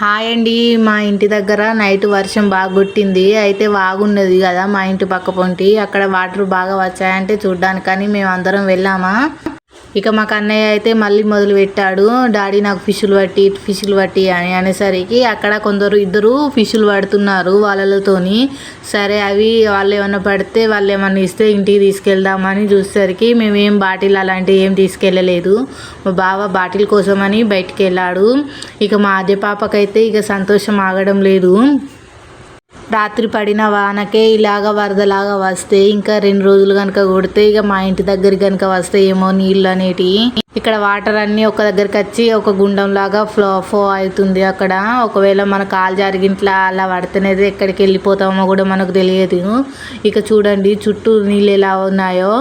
Hi అండి. మా ఇంటి దగ్గర నైట్ వర్షం బాగా కొట్టింది. అయితే వాగున్నది కదా మా ఇంటి పక్క పొంటి. అక్కడ వాటర్ బాగా వచ్చాయంటే చూడ్డానికని మేము అందరం వెళ్ళామా? ఇక మాకు అన్నయ్య అయితే మళ్ళీ మొదలు పెట్టాడు. డాడీ నాకు ఫిష్లు పట్టి ఫిష్లు పట్టి అని అనేసరికి అక్కడ కొందరు ఇద్దరు ఫిష్లు పడుతున్నారు వాళ్ళతోని సరే అవి వాళ్ళు ఏమన్నా పడితే వాళ్ళు ఏమన్నా ఇస్తే ఇంటికి తీసుకెళ్దామని చూసేసరికి మేమేం బాటిల్ అలాంటివి ఏం తీసుకెళ్ళలేదు. మా బావ బాటిల్ కోసమని బయటికి వెళ్ళాడు. ఇక మా అదే పాపకైతే ఇక సంతోషం ఆగడం లేదు. రాత్రి పడిన వానకే ఇలాగ వరదలాగా వస్తే ఇంకా రెండు రోజులు కనుక కొడితే ఇక మా ఇంటి దగ్గరికి కనుక వస్తే ఏమో నీళ్ళు అనేటివి ఇక్కడ వాటర్ అన్నీ ఒక దగ్గరికి వచ్చి ఒక గుండం లాగా ఫ్లో ఫ్లో అవుతుంది అక్కడ. ఒకవేళ మన కాలు జరిగింట్లా అలా పడితేనేది ఎక్కడికి వెళ్ళిపోతామో కూడా మనకు తెలియదు. ఇక చూడండి చుట్టూ నీళ్ళు ఎలా ఉన్నాయో.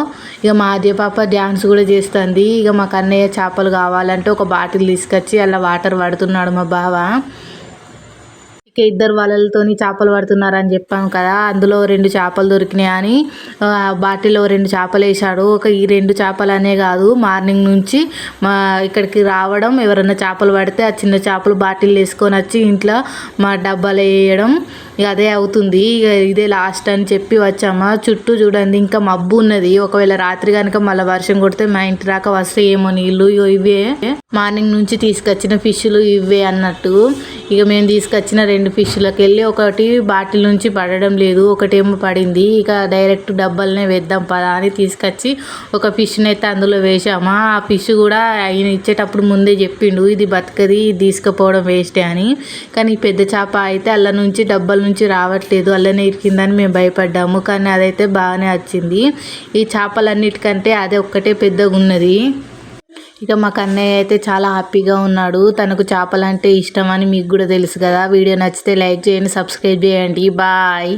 ఇక మా అదే పాప డ్యాన్స్ కూడా చేస్తుంది. ఇక మా కన్నయ్య చేపలు కావాలంటే ఒక బాటిల్ తీసుకొచ్చి అలా వాటర్ పడుతున్నాడు మా బావ. ఇక ఇద్దరు వలలతోని చేపలు పడుతున్నారని చెప్పాం కదా అందులో రెండు చేపలు దొరికినాయి అని బాటిల్లో రెండు చేపలు వేసాడు ఒక ఈ రెండు చేపలు అనే కాదు మార్నింగ్ నుంచి మా ఇక్కడికి రావడం ఎవరైనా చేపలు పడితే ఆ చిన్న చేపలు బాటిల్ వేసుకొని వచ్చి ఇంట్లో మా డబ్బాలో వేయడం ఇక అదే అవుతుంది. ఇక ఇదే లాస్ట్ అని చెప్పి వచ్చామా. చుట్టూ చూడండి ఇంకా మబ్బు ఉన్నది. ఒకవేళ రాత్రి కనుక మళ్ళీ వర్షం కొడితే మా ఇంటి దాకా వస్తే ఏమో నీళ్ళు. ఇగో ఇవే. మార్నింగ్ నుంచి తీసుకొచ్చిన ఫిష్లు ఇవే అన్నట్టు. ఇక మేము తీసుకొచ్చిన రెండు ఫిష్లకు వెళ్ళి ఒకటి బాటిల్ నుంచి పడడం లేదు ఒకటేమో పడింది. ఇక డైరెక్ట్ డబ్బాలనే వేద్దాం పదా అని తీసుకొచ్చి ఒక ఫిష్ని అయితే అందులో వేసామా ఆ ఫిష్ కూడా ఆయన ఇచ్చేటప్పుడు ముందే చెప్పిండు ఇది బతకది ఇది తీసుకుపోవడం వేస్టే అని. కానీ ఈ పెద్ద చేప అయితే అల్ల నుంచి డబ్బాల నుంచి రావట్లేదు. అల్లనే ఇరికిందని మేము భయపడ్డాము. కానీ అదైతే బాగానే వచ్చింది. ఈ చేపలన్నిటికంటే అదే ఒక్కటే పెద్దగా ఉన్నది ఇక మా కన్నయ్య అయితే చాలా హ్యాపీగా ఉన్నాడు. తనకు చేపలంటే ఇష్టం అని మీకు కూడా తెలుసు కదా. వీడియో నచ్చితే లైక్ చేయండి సబ్స్క్రైబ్ చేయండి. బాయ్.